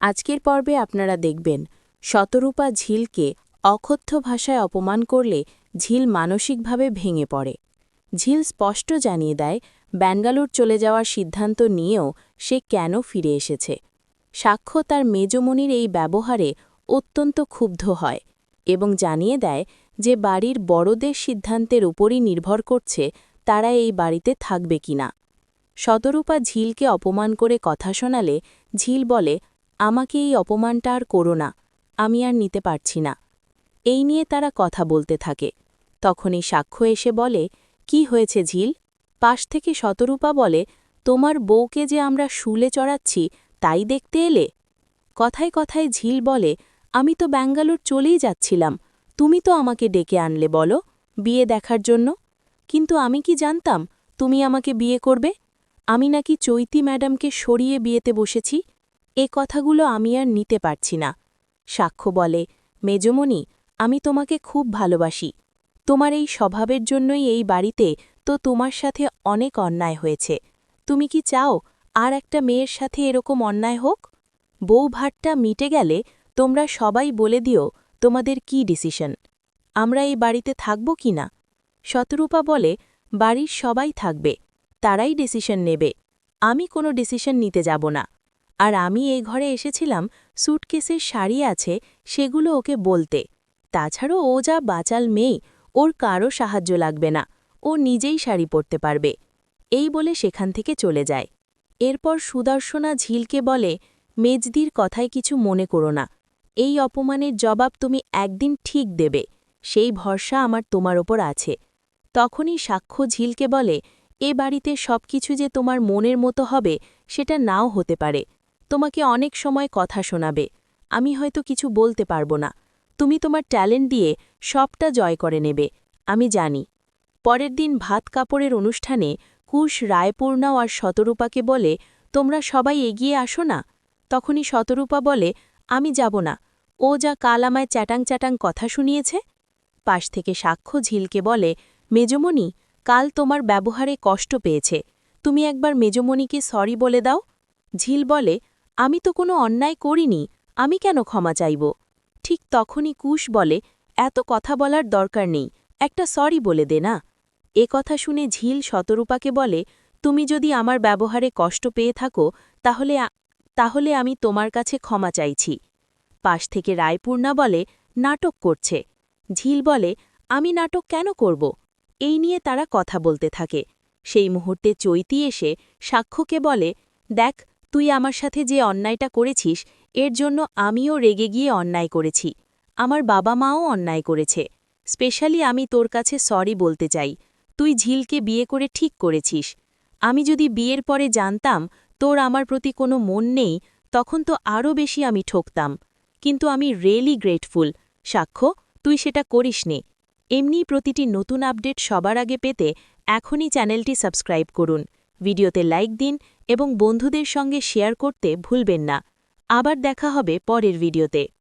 আজকের পর্বে আপনারা দেখবেন, শতরূপা ঝিলকে অকথ্য ভাষায় অপমান করলে ঝিল মানসিকভাবে ভেঙে পড়ে। ঝিল স্পষ্ট জানিয়ে দেয়, ব্যাঙ্গালোর চলে যাওয়ার সিদ্ধান্ত নিয়েও সে কেন ফিরে এসেছে। সাক্ষ্য তার মেজমনির এই ব্যবহারে অত্যন্ত ক্ষুব্ধ হয় এবং জানিয়ে দেয় যে বাড়ির বড়দের সিদ্ধান্তের উপরই নির্ভর করছে তারা এই বাড়িতে থাকবে কিনা। শতরূপা ঝিলকে অপমান করে কথা শোনালে ঝিল বলে আমাকে এই অপমানটা আর করো না, আমি আর নিতে পারছি না। এই নিয়ে তারা কথা বলতে থাকে। তখনই সাক্ষ্য এসে বলে, কি হয়েছে ঝিল? পাশ থেকে শতরূপা বলে, তোমার বউকে যে আমরা শুলে চড়াচ্ছি, তাই দেখতে এলে? কথায় কথায় ঝিল বলে, আমি তো ব্যাঙ্গালোর চলেই যাচ্ছিলাম, তুমি তো আমাকে ডেকে আনলে বলো, বিয়ে দেখার জন্য। কিন্তু আমি কি জানতাম, তুমি আমাকে বিয়ে করবে? আমি নাকি চৈতি ম্যাডামকে সরিয়ে বিয়েতে বসেছি এ কথাগুলো আমি আর নিতে পারছি না। সাক্ষ্য বলে, মেজমণি, আমি তোমাকে খুব ভালোবাসি। তোমার এই স্বভাবের জন্যই এই বাড়িতে তো তোমার সাথে অনেক অন্যায় হয়েছে। তুমি কি চাও আর একটা মেয়ের সাথে এরকম অন্যায় হোক? বউ ভাতটা মিটে গেলে তোমরা সবাই বলে দিও তোমাদের কি ডিসিশন? আমরা এই বাড়িতে থাকব কি না? শতরূপা বলে, বাড়ির সবাই থাকবে। তারাই ডিসিশন নেবে। আমি কোনো ডিসিশন নিতে যাব না। আর আমি এই ঘরে এসেছিলাম স্যুটকেসের শাড়ি আছে, সেগুলো ওকে বলতে। তাছাড়াও ও যা বাচাল মেয়ে, ওর কারও সাহায্য লাগবে না, ও নিজেই শাড়ি পরতে পারবে। এই বলে সেখান থেকে চলে যায়। এরপর সুদর্শনা ঝিলকে বলে, মেজদির কথায় কিছু মনে করো না। এই অপমানের জবাব তুমি একদিন ঠিক দেবে। সেই ভরসা আমার তোমার ওপর আছে। তখনই সাক্ষ্য ঝিলকে বলে, এ বাড়িতে সবকিছু যে তোমার মনের মতো হবে, সেটা নাও হতে পারে। তোমাকে অনেক সময় কথা শোনাবে। আমি হয়তো কিছু বলতে পারব না। তুমি তোমার ট্যালেন্ট দিয়ে সবটা জয় করে নেবে। আমি জানি। পরের দিন ভাত কাপড়ের অনুষ্ঠানে কুশ রায়পূর্ণাও আর শতরূপাকে বলে, তোমরা সবাই এগিয়ে আসো না? তখনই শতরূপা বলে, আমি যাব না। ও যা কাল আমায় চ্যাটাং চ্যাটাং কথা শুনিয়েছে? পাশ থেকে সাক্ষ্য ঝিলকে বলে, মেজমণি, কাল তোমার ব্যবহারে কষ্ট পেয়েছে। তুমি একবার মেজমণিকে সরি বলে দাও। ঝিল বলে আমি তো কোনো অন্যায় করিনি, আমি কেন ক্ষমা চাইব? ঠিক তখনই কুশ বলে, এত কথা বলার দরকার নেই, একটা সরি বলে দে না। এ কথা শুনে ঝিল শতরূপাকে বলে, তুমি যদি আমার ব্যবহারে কষ্ট পেয়ে থাকো, তাহলে তাহলে আমি তোমার কাছে ক্ষমা চাইছি। পাশ থেকে রায়পূর্ণা বলে, নাটক করছে। ঝিল বলে, আমি নাটক কেন করব? এই নিয়ে তারা কথা বলতে থাকে। সেই মুহূর্তে চৈতি এসে সাক্ষ্যকে বলে, দেখ তুই আমার সাথে যে অন্যায়টা করেছিস, এর জন্য আমিও রেগে গিয়ে অন্যায় করেছি। আমার বাবা মাও অন্যায় করেছে। স্পেশালি আমি তোর কাছে সরি বলতে চাই। তুই ঝিলকে বিয়ে করে ঠিক করেছিস। আমি যদি বিয়ের পরে জানতাম, তোর আমার প্রতি কোনো মন নেই, তখন তো আরও বেশি আমি ঠকতাম। কিন্তু আমি রিয়েলি গ্রেটফুল সাক্ষ্য, তুই সেটা করিস নে এমনি প্রতিটি নতুন আপডেট সবার আগে পেতে এখনই চ্যানেলটি সাবস্ক্রাইব করুন। ভিডিওতে লাইক দিন এবং বন্ধুদের সঙ্গে শেয়ার করতে ভুলবেন না। আবার দেখা হবে পরের ভিডিওতে।